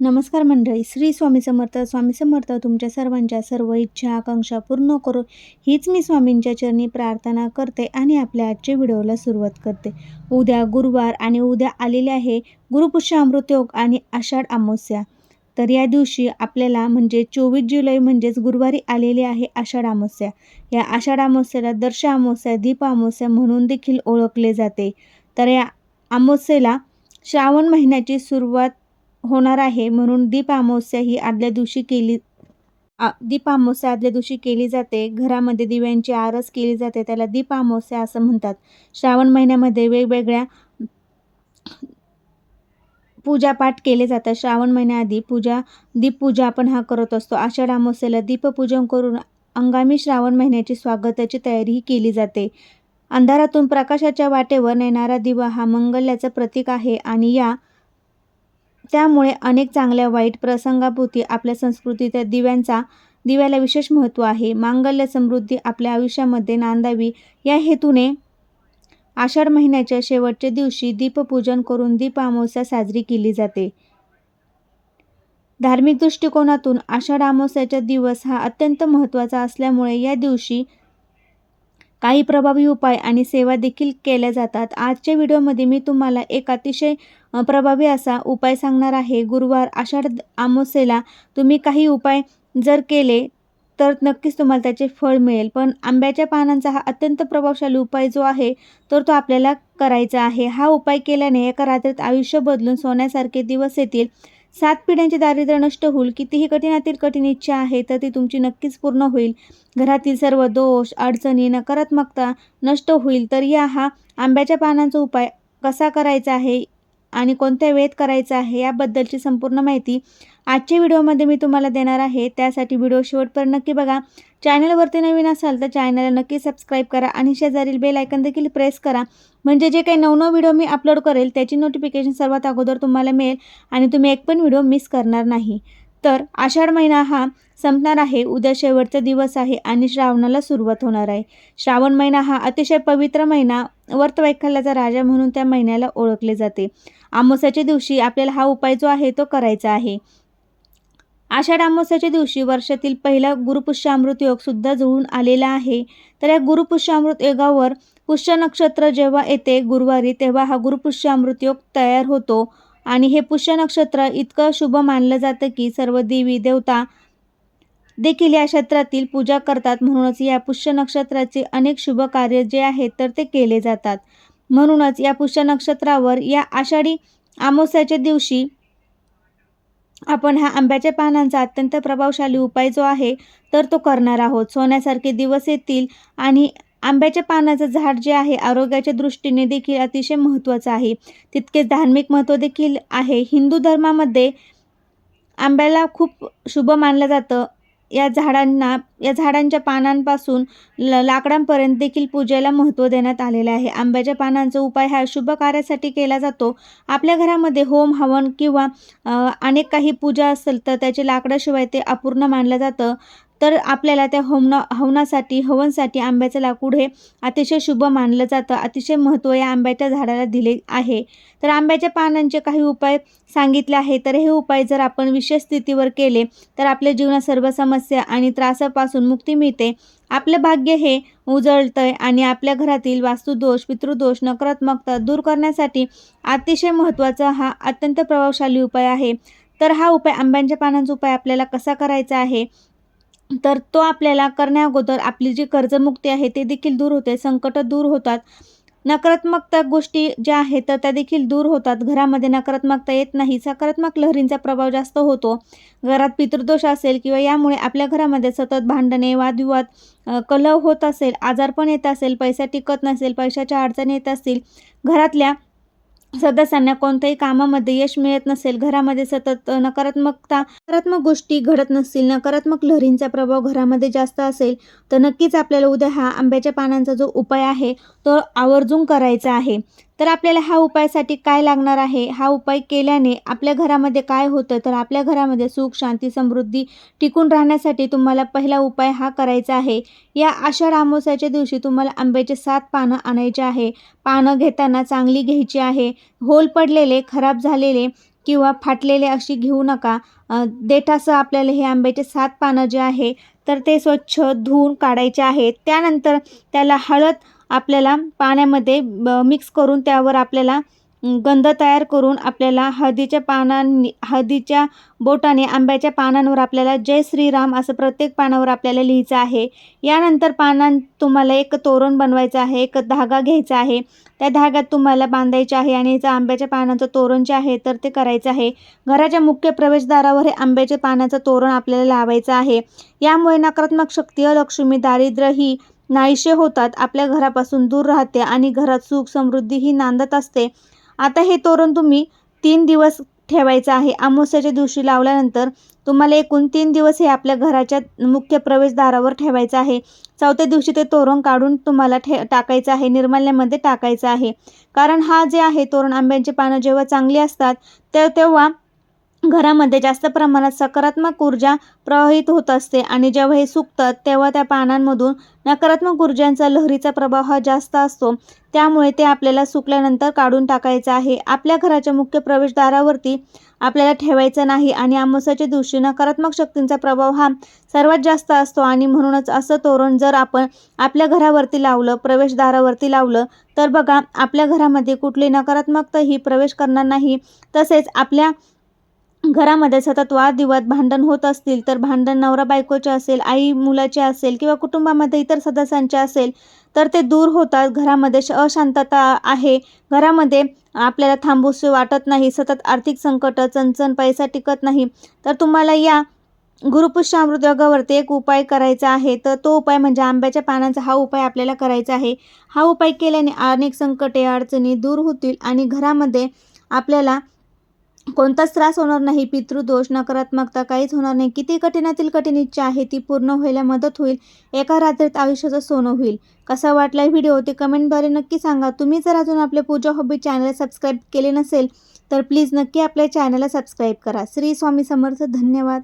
नमस्कार मंडळी श्री स्वामी समर्थ. स्वामी समर्थ तुमच्या सर्वांच्या सर्व इच्छा आकांक्षा पूर्ण करू हीच मी स्वामींच्या चरणी प्रार्थना करते आणि आपल्या आजच्या व्हिडिओला सुरुवात करते. उद्या गुरुवार आणि उद्या आलेले आहे गुरुपुष्य योग आणि आषाढ अमावस्या. तर या दिवशी आपल्याला म्हणजे चोवीस जुलै म्हणजेच गुरुवारी आलेली आहे आषाढ अमावस्या. या आषाढ अमावस्याला दर्श अमावस्या दीप अमावस्या म्हणून देखील ओळखले जाते. तर या अमावस्येला श्रावण महिन्याची सुरुवात होणार आहे. म्हणून दीप अमावस्या ही आदल्या दिवशी केली आ दीप अमावस्या आदल्या दिवशी केली जाते. घरामध्ये दिव्यांची आरस केली जाते. त्याला दीप अमावस्या असं म्हणतात. श्रावण महिन्यामध्ये वेगवेगळ्या पूजापाठ केले जातात. श्रावण महिन्याआधी पूजा दीपपूजा आपण हा करत असतो. आषाढ दीपपूजन करून अंगामी श्रावण महिन्याची स्वागताची तयारीही केली जाते. अंधारातून प्रकाशाच्या वाटेवर नेणारा दिवा हा मंगल्याचं प्रतीक आहे आणि या त्यामुळे अनेक चांगल्या वाईट प्रसंगाभोवती आपल्या संस्कृतीत त्या दिव्यांचा दिव्याला विशेष महत्त्व आहे. मांगल्य समृद्धी आपल्या आयुष्यामध्ये नांदावी. या हेतूने आषाढ महिन्याच्या शेवटच्या दिवशी दीपपूजन करून दीप अमावस्या साजरी केली जाते. धार्मिक दृष्टिकोनातून आषाढ अमावस्याचा दिवस हा अत्यंत महत्त्वाचा असल्यामुळे या दिवशी काही प्रभावी उपाय आणि सेवा देखील केल्या जातात. आजच्या व्हिडिओमध्ये मी तुम्हाला एक अतिशय प्रभावी असा उपाय सांगणार आहे. गुरुवार आषाढ अमावस्येला तुम्ही काही उपाय जर केले तर नक्कीच तुम्हाला त्याचे फळ मिळेल. पण आंब्याच्या पानांचा हा अत्यंत प्रभावशाली उपाय जो आहे तर तो आपल्याला करायचा आहे. हा उपाय केल्याने एका रात्रीत आयुष्य बदलून सोन्यासारखे दिवस येतील. सात पिढ्यांचे दारिद्र्य नष्ट होईल कितीही कठीणातील कठीण इच्छा आहे तर ती तुमची नक्कीच पूर्ण होईल. घरातील सर्व दोष अडचणी नकारात्मकता नष्ट होईल. तर या हा आंब्याच्या पानांचा उपाय कसा करायचा आहे? आणि कोणत्या वेळेत करायचा आहे याबद्दलची संपूर्ण माहिती आजच्या व्हिडिओमध्ये मी तुम्हाला देणार आहे. त्यासाठी व्हिडिओ शेवटपर्यंत नक्की बघा. चॅनलवरती नवीन असाल तर चॅनलला नक्की सबस्क्राईब करा आणि शेजारील बेल आयकन देखील प्रेस करा. म्हणजे जे काही नवनव व्हिडिओ मी अपलोड करेल त्याची नोटिफिकेशन सर्वात अगोदर तुम्हाला मिळेल आणि तुम्ही एक पण व्हिडिओ मिस करणार नाही. तर आषाढ महिना हा संपणार आहे. उद्या शेवटचा दिवस आहे आणि श्रावणाला सुरुवात होणार आहे. श्रावण महिना हा अतिशय पवित्र महिना. वर्तवैकल्याचा राजा म्हणून त्या महिन्याला ओळखले जाते. आमोस्याच्या दिवशी आपल्याला हा उपाय जो आहे तो करायचा आहे. आषाढ अमावस्याच्या दिवशी वर्षातील पहिला गुरुपुष्यामृत योग सुद्धा जुळून आलेला आहे. तर या गुरुपुष्यामृत योगावर पुष्य नक्षत्र जेव्हा येते गुरुवारी तेव्हा हा गुरुपुष्यामृत योग तयार होतो. आणि हे पुष्य नक्षत्र इतकं शुभ मानलं जातं की सर्व देवी देवता देखील या क्षेत्रातील पूजा करतात. म्हणूनच या पुष्य नक्षत्राचे अनेक शुभ कार्य जे आहेत तर ते केले जातात. म्हणूनच या पुष्य नक्षत्रावर या आषाढी आमोस्याच्या दिवशी आपण हा आंब्याच्या पानांचा अत्यंत प्रभावशाली उपाय जो आहे तर तो करणार आहोत. सोन्यासारखे दिवस येतील आणि आंब्याच्या पानाचं झाड जे आहे आरोग्याच्या दृष्टीने देखील अतिशय महत्त्वाचं आहे. तितकेच धार्मिक महत्त्व देखील आहे. हिंदू धर्मामध्ये आंब्याला खूप शुभ मानलं जातं. या झाडांना या झाडांच्या पानांपासून ल लाकडांपर्यंत देखील पूजेला महत्त्व देण्यात आलेलं आहे. आंब्याच्या पानांचा उपाय हा शुभ कार्यासाठी केला जातो. आपल्या घरामध्ये होम हवन किंवा अनेक काही पूजा असेल तर त्याचे लाकडाशिवाय ते अपूर्ण मानलं जातं. तर आपल्याला त्या होमना हवनासाठी हवनसाठी आंब्याचं लाकूड हे अतिशय शुभ मानलं जातं. अतिशय महत्त्व या आंब्याच्या झाडाला दिले आहे. तर आंब्याच्या पानांचे काही उपाय सांगितले आहे. तर हे उपाय जर आपण विशेष स्थितीवर केले तर आपल्या जीवनात सर्व समस्या आणि त्रासापासून मुक्ती मिळते. आपलं भाग्य हे उजळतंय आणि आपल्या घरातील वास्तुदोष पितृदोष नकारात्मकता दूर करण्यासाठी अतिशय महत्त्वाचा हा अत्यंत प्रभावशाली उपाय आहे. तर हा उपाय आंब्यांच्या पानांचा उपाय आपल्याला कसा करायचा आहे? तर तो आपल्याला करण्याअगोदर आपली जी कर्जमुक्ती आहे ते देखील दूर होते संकट दूर होतात. नकारात्मकता गोष्टी ज्या आहेत तर त्या देखील दूर होतात. घरामध्ये नकारात्मकता येत नाही. सकारात्मक लहरींचा प्रभाव जास्त होतो. घरात पितृदोष असेल किंवा यामुळे आपल्या घरामध्ये सतत भांडणे वादविवाद कलह होत असेल आजारपण येत असेल पैसा टिकत नसेल पैशाच्या अडचणी येत असतील. घरातल्या सदस्यांना कोणत्याही कामामध्ये यश मिळत नसेल घरामध्ये सतत नकारात्मकता नकारात्मक गोष्टी घडत नसतील नकारात्मक लहरींचा प्रभाव घरामध्ये जास्त असेल तर नक्कीच आपल्याला उद्या हा आंब्याच्या पानांचा जो उपाय आहे तो आवर्जून करायचा आहे. तर आपल्याला ह्या उपायासाठी काय लागणार आहे? हा उपाय केल्याने आपल्या घरामध्ये काय होतं? तर आपल्या घरामध्ये सुख शांती समृद्धी टिकून राहण्यासाठी तुम्हाला पहिला उपाय हा करायचा आहे. या आषाढ अमावस्याच्या दिवशी तुम्हाला आंब्याचे सात पानं आणायचे आहे. पानं घेताना चांगली घ्यायची आहे. होल पडलेले खराब झालेले किंवा फाटलेले अशी घेऊ नका. देठासह आपल्याला हे आंब्याचे सात पानं जे आहे तर ते स्वच्छ धुवून काढायचे आहे. त्यानंतर त्याला हळद आपल्याला पाण्यामध्ये ब मिक्स करून त्यावर आपल्याला गंध तयार करून आपल्याला हळदीच्या पानांनी हळदीच्या बोटाने आंब्याच्या पानांवर आपल्याला जय श्रीराम असं प्रत्येक पानावर आपल्याला लिहायचं आहे. यानंतर पानां तुम्हाला एक तोरण बनवायचं आहे एक धागा घ्यायचा आहे. त्या धाग्यात तुम्हाला बांधायचे आहे आणि याचं आंब्याच्या पानाचं तोरण जे आहे तर ते करायचं आहे. घराच्या मुख्य प्रवेशद्वारावर हे आंब्याच्या पानाचं तोरण आपल्याला लावायचं आहे. यामुळे नकारात्मक शक्ती अलक्ष्मी दारिद्र्य ही नाहीसे होतात आपल्या घरापासून दूर राहते आणि घरात सुख समृद्धी ही नांदत असते. आता हे तोरण तुम्ही तीन दिवस ठेवायचं आहे. अमावस्याच्या दिवशी लावल्यानंतर तुम्हाला एकूण तीन दिवस हे आपल्या घराच्या मुख्य प्रवेशद्वारावर ठेवायचं आहे. चौथ्या दिवशी ते तोरण काढून तुम्हाला ठे टाकायचं आहे. निर्माल्यामध्ये टाकायचं आहे. कारण हा जे आहे तोरण आंब्यांची पानं जेव्हा चांगली असतात तर तेव्हा घरामध्ये जास्त प्रमाणात सकारात्मक ऊर्जा प्रवाहित होत असते आणि जेव्हा हे सुकतात तेव्हा त्या पानांमधून नकारात्मक ऊर्जांचा लहरीचा प्रभाव हा जास्त असतो. त्यामुळे ते आपल्याला सुकल्यानंतर काढून टाकायचं आहे. आपल्या घराच्या मुख्य प्रवेशद्वारावरती आपल्याला ठेवायचं नाही आणि अमावस्याच्या दिवशी नकारात्मक शक्तींचा प्रभाव हा सर्वात जास्त असतो आणि म्हणूनच असं तोरण जर आपण आपल्या घरावरती लावलं प्रवेशद्वारावरती लावलं तर बघा आपल्या घरामध्ये कुठली नकारात्मकता ही प्रवेश करणार नाही. तसेच आपल्या घरामध्ये सतत वादविवाद भांडण होत असतील तर भांडण नवरा बायकोचे असेल आई मुलाचे असेल किंवा कुटुंबामध्ये इतर सदस्यांचे असेल तर ते दूर होतात. घरामध्ये श अशांतता आहे. घरामध्ये आपल्याला थांबूसे वाटत नाही. सतत आर्थिक संकट चणचण पैसा टिकत नाही. तर तुम्हाला या गुरुपुष्यामृत योगावरती एक उपाय करायचा आहे. तर तो उपाय म्हणजे आंब्याच्या पानांचा हा उपाय आपल्याला करायचा आहे. हा उपाय केल्याने अनेक संकटे अडचणी दूर होतील आणि घरामध्ये आपल्याला कोणताच त्रास होणार नाही. पितृदोष नकारात्मकता काहीच होणार नाही. किती कठीणातील कठीण इच्छा आहे ती पूर्ण व्हायला मदत होईल. एका रात्रीत आयुष्याचं सोनं होईल. कसा वाटला व्हिडिओ? ते कमेंटद्वारे नक्की सांगा. तुम्ही जर अजून आपले पूजा हॉबी चॅनल सबस्क्राईब केले नसेल तर प्लीज नक्की आपल्या चॅनलला सबस्क्राईब करा. श्री स्वामी समर्थ धन्यवाद.